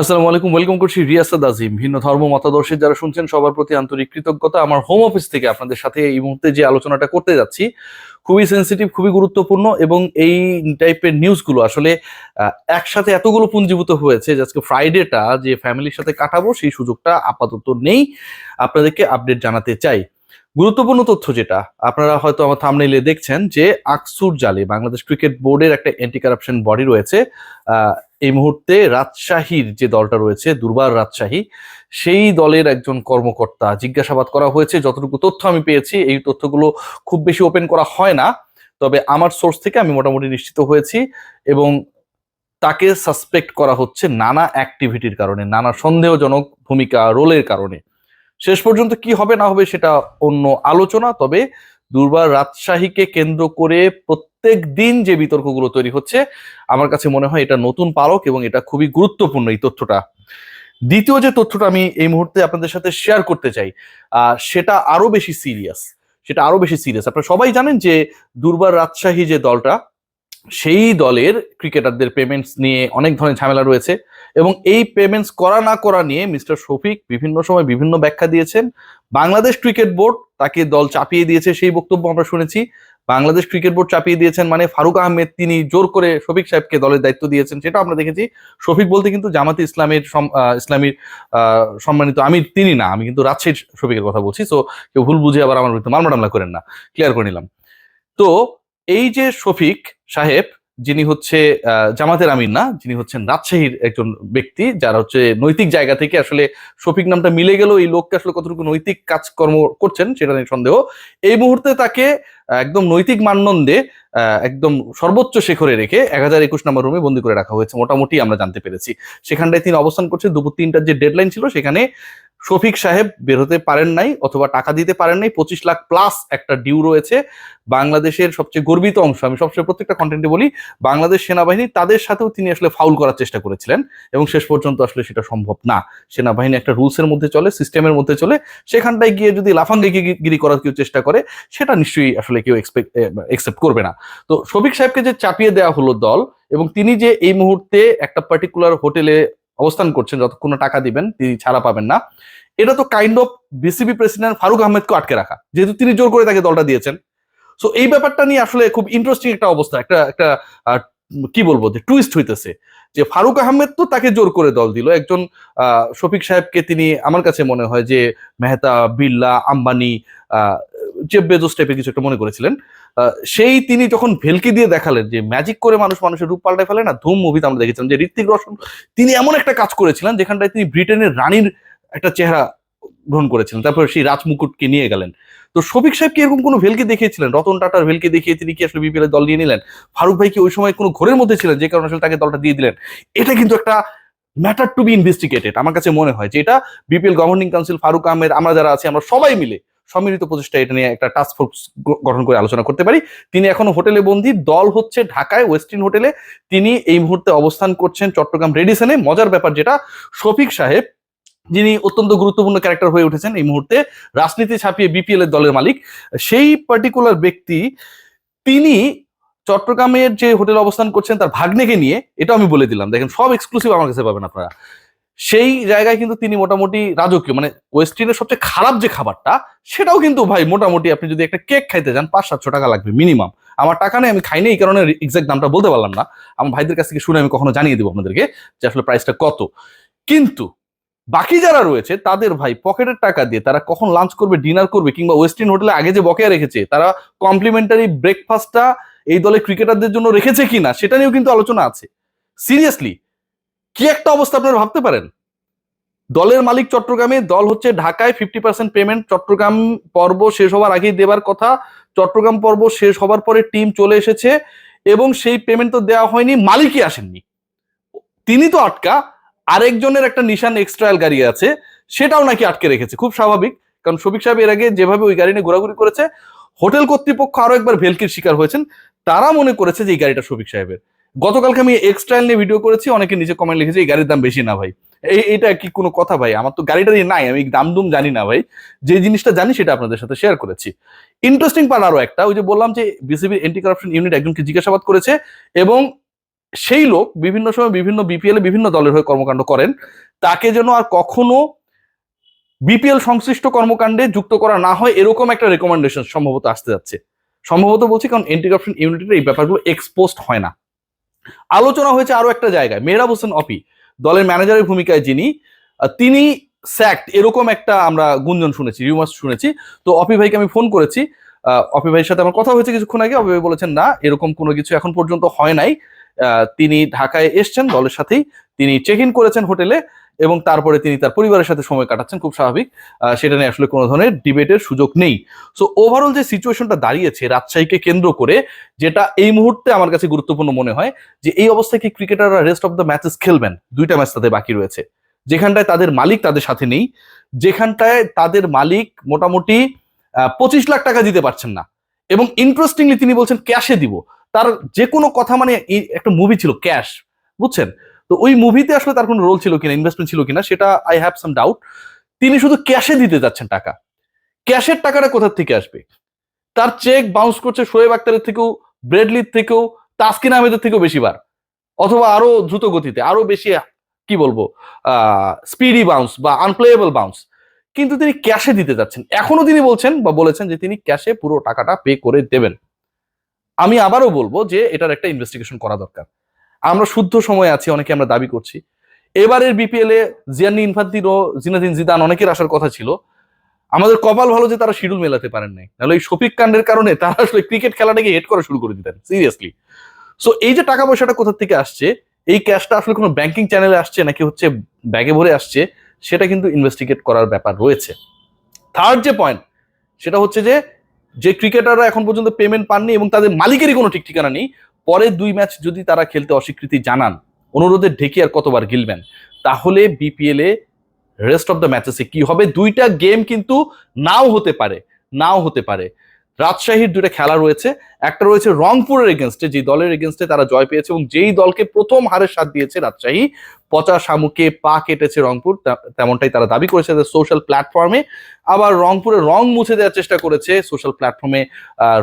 আসসালামু আলাইকুম ওয়েলকাম করছি রিয়াসাদ আজিম। ভিন্ন ধর্ম, মতাদর্শের যারা শুনছেন, সবার প্রতি আন্তরিক কৃতজ্ঞতা। আমার হোম অফিস থেকে আপনাদের সাথে এই মুহূর্তে যে আলোচনাটা করতে যাচ্ছি, খুবই সেন্সিটিভ খুবই গুরুত্বপূর্ণ এবং এই টাইপের নিউজগুলো আসলে একসাথে এতগুলো পুঞ্জীভূত হয়েছে আজকে ফ্রাইডেটা যে ফ্যামিলির সাথে কাটাবো, সেই সুযোগটা আপাতত নেই। আপনাদেরকে আপডেট জানাতে চাই। গুরুত্বপূর্ণ তথ্য যেটা, আপনারা হয়তো আমার থামনেইলে দেখছেন যে আকসুর জালে বাংলাদেশ ক্রিকেট বোর্ডের একটা অ্যান্টি কারাপশন বডি রয়েছে এই মুহূর্তে রাজশাহীর যে দলটা রয়েছে, দুর্বার রাজশাহী, সেই দলের একজন কর্মকর্তা। জিজ্ঞাসাবাদ করা হয়েছে, যতটুকু তথ্য আমি পেয়েছি, এই তথ্যগুলো খুব বেশি ওপেন করা হয় না। তবে আমার সোর্স থেকে আমি মোটামুটি নিশ্চিত হয়েছি এবং তাকে সাসপেক্ট করা হচ্ছে নানা অ্যাক্টিভিটির কারণে, নানা সন্দেহজনক ভূমিকা রোলের কারণে। শেষ পর্যন্ত কি হবে না হবে সেটা অন্য আলোচনা, তবে দুর্বার রাজশাহীকে কেন্দ্র করে প্রত্যেক দিন যে বিতর্কগুলো তৈরি হচ্ছে, আমার কাছে মনে হয় এটা নতুন পালক এবং এটা খুবই গুরুত্বপূর্ণ এই তথ্যটা। দ্বিতীয় যে তথ্যটা আমি এই মুহূর্তে আপনাদের সাথে শেয়ার করতে চাই সেটা আরও বেশি সিরিয়াস সেটা আরও বেশি সিরিয়াস আপনারা সবাই জানেন যে দুর্বার রাজশাহী যে দলটা, সেই দলের ক্রিকেটারদের পেমেন্টস নিয়ে অনেক ধরনের ঝামেলা রয়েছে এবং এই পেমেন্টস করা না করা নিয়ে মিস্টার শফিক বিভিন্ন সময় বিভিন্ন ব্যাখ্যা দিয়েছেন। বাংলাদেশ ক্রিকেট বোর্ড তাকে দল চাপিয়ে দিয়েছে, সেই বক্তব্য আমরা শুনেছি। বাংলাদেশ ক্রিকেট বোর্ড চাপিয়ে দিয়েছেন মানে ফারুক আহমেদ, তিনি জোর করে শফিক সাহেবকে দলের দায়িত্ব দিয়েছেন সেটা আমরা দেখেছি। শফিক বলতে কিন্তু জামাতে ইসলামের ইসলামীর সম্মানিত আমি তিনি না, আমি কিন্তু রাজশাহীর শফিকের কথা বলছি সো কেউ ভুল বুঝে আবার আমার বিরুদ্ধে মামলা করেন না। ক্লিয়ার করে নিলাম। তো এই যে শফিক সাহেব যিনি হচ্ছে জামাতের আমির না, যিনি হচ্ছেন রাজশাহীর একজন ব্যক্তি, যারা হচ্ছে নৈতিক জায়গা থেকে আসলে শফিক নামটা মিলে গেল, এই লোককে আসলে কতটুকু নৈতিক কাজকর্ম করছেন সেটা নিয়ে সন্দেহ। এই মুহূর্তে তাকে একদম নৈতিক মানদণ্ডে একদম সর্বোচ্চ শেখরে রেখে এক হাজার একুশ নম্বর রুমে বন্দি করে রাখা হয়েছে। মোটামুটি আমরা জানতে পেরেছি। সেখানটায় তিনি অবস্থান করছেন দুপুর তিনটার যে ডেডলাইন ছিল, সেখানে শফিক সাহেব বের হতে পারেন নাই অথবা টাকা দিতে পারেন নাই। পঁচিশ লাখ প্লাস একটা ডিউ রয়েছে। বাংলাদেশের সবচেয়ে গর্বিত অংশ। আমি সবচেয়ে প্রত্যেকটা কন্টেন্টে বলি, বাংলাদেশ সেনাবাহিনী তাদের সাথেও তিনি আসলে ফাউল করার চেষ্টা করেছিলেন এবং শেষ পর্যন্ত আসলে সেটা সম্ভব না। সেনাবাহিনী একটা রুলসের মধ্যে চলে সিস্টেমের মধ্যে চলে। সেখানটায় গিয়ে যদি লাফাঙ্গে গিরি করার কেউ চেষ্টা করে, সেটা নিশ্চয়ই আসলে কেউ এক্সপেক্ট একসেপ্ট করবে না। তো শফিক সাহেবকে যে চাপিয়ে দেওয়া হলো দল এবং তিনি যে এই মুহূর্তে একটা পার্টিকুলার হোটেলে অবস্থান করছেন, যতক্ষণ টাকা দিবেন, তিনি ছাড়া পাবেন না। এটা তো kind of BCB president Faruque আহমেদকে আটকে রাখা, যেহেতু তিনি জোর করে তাকে দলটা দিয়েছেন। সো এই ব্যাপারটা নিয়ে আসলে খুব ইন্টারেস্টিং একটা অবস্থা, একটা একটা কি বলব, যে টুইস্ট হইতেছে, যে ফারুক আহমেদ তো তাকে জোর করে দল দিল। একজন শফিক সাহেবকে তিনি, আমার কাছে মনে হয় যে মেহতা, বিল্লা, আম্বানি জেব বেজোস টাইপের কিছু একটা মনে করেছিলেন। সেই তিনি যখন ভেলকি দিয়ে দেখালেন যে ম্যাজিক করে মানুষ মানুষের রূপ পাল্টায় ফেলে না, ধুম মুভিতে আমরা দেখেছিলাম যে ঋত্বিক রোশন, তিনি এমন একটা কাজ করেছিলেন যেখানটায় তিনি ব্রিটেনের রানীর একটা চেহারা গ্রহণ করেছিলেন। তারপর সেই রাজমুকুটকে নিয়ে গেলেন। তো শফিক সাহেব কি এরকম কোনো ভেলকি দেখিয়েছিলেন? রতন টাটার ভেলকি দেখিয়ে তিনি কি আসলে বিপিএল দল নিয়ে নিলেন? ফারুক ভাই কি ওই সময় কোনো ঘোরের মধ্যে ছিলেন যে কারণে আসলে তাকে দলটা দিয়ে দিলেন? এটা কিন্তু একটা ম্যাটার টু বি ইনভেস্টিগেটেড আমার কাছে মনে হয় যে এটা BPL governing council Faruque Ahmed, আমরা যারা আছি, আমরা সবাই মিলে সম্মিলিত প্রচেষ্টা এটা নিয়ে একটা টাস্ক ফোর্স গঠন করে আলোচনা করতে পারি। তিনি এখনও হোটেলে বন্দী। দল হচ্ছে ঢাকায় ওয়েস্টিন হোটেলে তিনি এই মুহূর্তে অবস্থান করছেন চট্টগ্রাম রেডিসনে মজার ব্যাপার যেটা, শফিক সাহেব, যিনি অত্যন্ত গুরুত্বপূর্ণ ক্যারেক্টার হয়ে উঠেছেন এই মুহূর্তে, রাজনীতি ছাপিয়ে বিপিএল এর দলের মালিক। সেই পার্টিকুলার ব্যক্তি, তিনি চট্টগ্রামের যে হোটেলে অবস্থান করছেন, তার ভাগ্নেকে নিয়ে এটা আমি বলে দিলাম। দেখেন, সব এক্সক্লুসিভ আমার কাছে পাবেন আপনারা। সেই জায়গায় কিন্তু তিনি মোটামুটি রাজকীয় মানে ওয়েস্টিনের সবচেয়ে খারাপ যে খাবারটা, সেটাও কিন্তু ভাই মোটামুটি আপনি যদি একটা কেক খাইতে যান, পাঁচ, সাতশো টাকা লাগবে মিনিমাম আমার টাকা নেই, আমি খাইনি এই কারণে এক্সাক্ট দামটা বলতে পারলাম না। আমার ভাইদের কাছ থেকে শুনে আমি কখনো জানিয়ে দেবো আপনাদেরকে যে আসলে প্রাইসটা কত। কিন্তু বাকি যারা রয়েছে, তাদের ভাই পকেটের টাকা দিয়ে তারা কখন লাঞ্চ করবে ডিনার করবে, কিংবা ওয়েস্টিন হোটেলে আগে যে বকেয়া রেখেছে, তারা কমপ্লিমেন্টারি ব্রেকফাস্টটা এই দলে ক্রিকেটারদের জন্য রেখেছে কিনা, সেটা নিয়েও কিন্তু আলোচনা আছে। সিরিয়াসলি কি একটা অবস্থা আপনারা ভাবতে পারেন? দলের মালিক চট্টগ্রামে, দল হচ্ছে ঢাকায় ফিফটি পার্সেন্ট পেমেন্ট চট্টগ্রাম পর্ব শেষ হওয়ার আগেই দেবার কথা। চট্টগ্রাম পর্ব শেষ হবার পরে টিম চলে এসেছে এবং সেই পেমেন্ট তো দেওয়া হয়নি, মালিকই আসেননি। তিনি তো আটকা, আরেকজনের একটা নিশান এক্সট্রায়াল গাড়ি আছে, সেটাও নাকি আটকে রেখেছে। খুব স্বাভাবিক, কারণ শফিক সাহেব এর আগে যেভাবে ওই গাড়ি নিয়ে ঘোরাঘুরি করেছে, হোটেল কর্তৃপক্ষ আরও একবার ভেলকির শিকার হয়েছেন। তারা মনে করেছে যে এই গাড়িটা শফিক সাহেবের। গতকালকে আমি এক্সট্রায়াল নিয়ে ভিডিও করেছি, অনেকে নিচে কমেন্ট লিখেছে, এই গাড়ির দাম বেশি না ভাই। এই এটা কি কোনো কথা ভাই? আমার তো গাড়িটারই নাই, আমি দাম দুম জানি না ভাই। যে জিনিসটা জানি সেটা আপনাদের সাথে শেয়ার করেছি। ইন্টারেস্টিং পার্ট আরও একটা, ওই যে বললাম যে বিসিবির এন্টি কারাপশন ইউনিট একজনকে জিজ্ঞাসাবাদ করেছে এবং সেই লোক বিভিন্ন সময় বিভিন্ন বিপিএল বিভিন্ন দলের হয়ে কর্মকাণ্ড করেন। তাকে যেন আর কখনো বিপিএল সংশ্লিষ্ট কর্মকাণ্ডে যুক্ত করা না হয়, এরকম একটা রেকমেন্ডেশন সম্ভবত আসতে যাচ্ছে। সম্ভবত বলছি কারণ এন্টি কারাপশন ইউনিটির এই ব্যাপারগুলো এক্সপোজড হয় না। আলোচনা হয়েছে আরও একটা জায়গায়, মেহরাব হোসেন অপি দলের ম্যানেজারের ভূমিকায় যিনি তিনি স্যাক্ট এরকম একটা আমরা গুঞ্জন শুনেছি রিউমার্স শুনেছি। তো অপি ভাইকে আমি ফোন করেছি অপি ভাইয়ের সাথে আমার কথা হয়েছে কিছুক্ষণ আগে অপি ভাই বলেছেন, না, এরকম কোনো কিছু এখন পর্যন্ত হয় নাই। তিনি ঢাকায় এসছেন, দলের সাথেই তিনি চেক ইন করেছেন হোটেলে। এবং তারপরে তিনি তার পরিবারের সাথে সময় কাটাচ্ছেন, খুব স্বাভাবিক। সেটা নিয়ে আসলে কোনো ধরনের ডিবেটের সুযোগ নেই। সো ওভারঅল যে সিচুয়েশনটা দাঁড়িয়েছে রাজশাহীকে কেন্দ্র করে, যেটা এই মুহূর্তে আমার কাছে গুরুত্বপূর্ণ মনে হয়, যে এই অবস্থায় কি ক্রিকেটাররা রেস্ট অফ দ্য ম্যাচেস খেলবেন? দুইটা ম্যাচ তাদের বাকি রয়েছে। যেখানটায় তাদের মালিক তাদের সাথে নেই, যেখানটায় তাদের মালিক মোটামুটি পঁচিশ লাখ টাকা দিতে পারছেন না। এবং ইন্টারেস্টিংলি তিনি বলছেন ক্যাশে দিব। তার যে কোনো কথা মানে একটা মুভি ছিল ক্যাশ বুঝছেন? তো ওই মুভিতে আসলে তার কোনো রোল ছিল কিনা ইনভেস্টমেন্ট ছিল কিনা, সেটা আই হ্যাভ সাম ডাউট তিনি শুধু ক্যাশে দিতে যাচ্ছেন টাকা। ক্যাশের টাকাটা কোথা থেকে আসবে? তার চেক বাউন্স করছে শোয়েব আক্তারের থেকেও ব্রেডলির থেকেও তাসকিন আহমেদের থেকেও বেশিবার অথবা আরও দ্রুত গতিতে আরও বেশি, কি বলব স্পিডি বাউন্স বা আনপ্লেয়েবল বাউন্স কিন্তু তিনি ক্যাশে দিতে যাচ্ছেন। এখনও তিনি বলছেন বা বলেছেন যে তিনি ক্যাশে পুরো টাকাটা পে করে দেবেন। আমি আবারও বলব যে এটার একটা ইনভেস্টিগেশন করা দরকার। আমরা শুদ্ধ সময় আছি, অনেকে আমরা দাবি করছি। এবারের বিপিএল এ জিয়ানি ইনফান্তিন জিনাদিন জিদান অনেকের আসার কথা ছিল। আমাদের কপাল ভালো যে তারা শিডিউল মেলাতে পারেন নাই। নাহলে এই শফিক কাণ্ডের কারণে তারা আসলে ক্রিকেট খেলাটাকে হেড করা শুরু করে দিতেন সিরিয়াসলি সো এই যে টাকা পয়সাটা কোথা থেকে আসছে, এই ক্যাশটা আসলে কোনো ব্যাংকিং চ্যানেলে আসছে নাকি হচ্ছে ব্যাগে ভরে আসছে, সেটা কিন্তু ইনভেস্টিগেট করার ব্যাপার রয়েছে। থার্ড যে পয়েন্ট সেটা হচ্ছে যে যে ক্রিকেটাররা এখন পর্যন্ত পেমেন্ট পাননি এবং তাদের মালিকেরই কোনো ঠিক ঠিকানা নেই পরের দুই ম্যাচ যদি তারা খেলতে অস্বীকৃতি জানান অনুরোধের ঢেকে আর কতবার গিলবেন? তাহলে বিপিএল এ রেস্ট অফ দ্য ম্যাচেসে কি হবে? দুইটা গেম কিন্তু নাও হতে পারে নাও হতে পারে। রাজশাহীর দুইটা খেলা রয়েছে। একটা রয়েছে রংপুরের এগেনস্টে যে দলের এগেনস্টে তারা জয় পেয়েছে এবং যেই দলকে প্রথম হারের সাথ দিয়েছে রাজশাহী, পচা শামুকে পা কেটেছে রংপুর তেমনটাই তারা দাবি করেছে সোশ্যাল প্ল্যাটফর্মে আবার রংপুরে রং মুছে দেওয়ার চেষ্টা করেছে সোশ্যাল প্ল্যাটফর্মে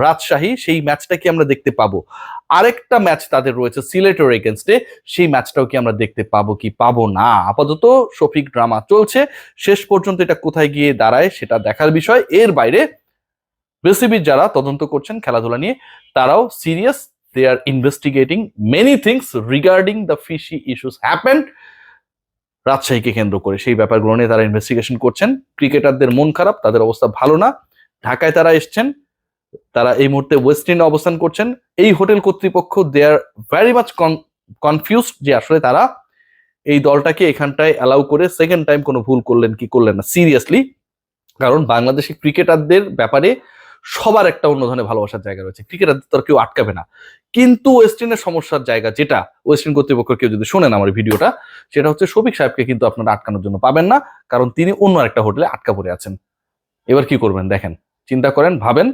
রাজশাহী। সেই ম্যাচটা কি আমরা দেখতে পাবো? আরেকটা ম্যাচ তাদের রয়েছে সিলেটের এগেনস্টে সেই ম্যাচটাও কি আমরা দেখতে পাবো কি পাবো না? আপাতত শফিক ড্রামা চলছে। শেষ পর্যন্ত এটা কোথায় গিয়ে দাঁড়ায় সেটা দেখার বিষয়। এর বাইরে বিসিবির যারা তদন্ত করছেন খেলাধুলা নিয়ে, তারাও serious they are investigating many things regarding the fishy issues happen রাজশাহীকে কেন্দ্র করে। সেই ব্যাপারগুলো নিয়ে তারা ইনভেস্টিগেশন করছেন। ক্রিকেটারদের মন খারাপ, তাদের অবস্থা ভালো না। ঢাকায় তারা এসছেন, তারা এই মুহূর্তে ওয়েস্ট ইন্ডে অবস্থান করছেন। এই হোটেল কর্তৃপক্ষ they are very much confused যে আসলে তারা এই দলটাকে এখানটায় অ্যালাউ করে সেকেন্ড টাইম কোনো ভুল করলেন কি করলেন না। সিরিয়াসলি কারণ বাংলাদেশি ক্রিকেটারদের ব্যাপারে সবার একটা অন্য ধরনের ভালোবাসার জায়গা রয়েছে। ক্রিকেটারদের তো আর কেউ আটকাবে না। কিন্তু ওয়েস্ট সমস্যার জায়গা যেটা ওয়েস্ট কর্তৃপক্ষ কেউ যদি শোনেন আমার ভিডিওটা, সেটা হচ্ছে শফিক সাহেবকে কিন্তু আপনারা আটকানোর জন্য পাবেন না, কারণ তিনি অন্য একটা হোটেলে আটকা পড়ে আছেন। এবার কি করবেন দেখেন, চিন্তা করেন, ভাবেন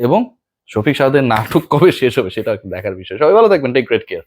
এবং শফিক সাহেবের নাটক কবে শেষ হবে সেটা দেখার বিষয়। সবাই ভালো থাকবেন টেক গ্রেট কেয়ার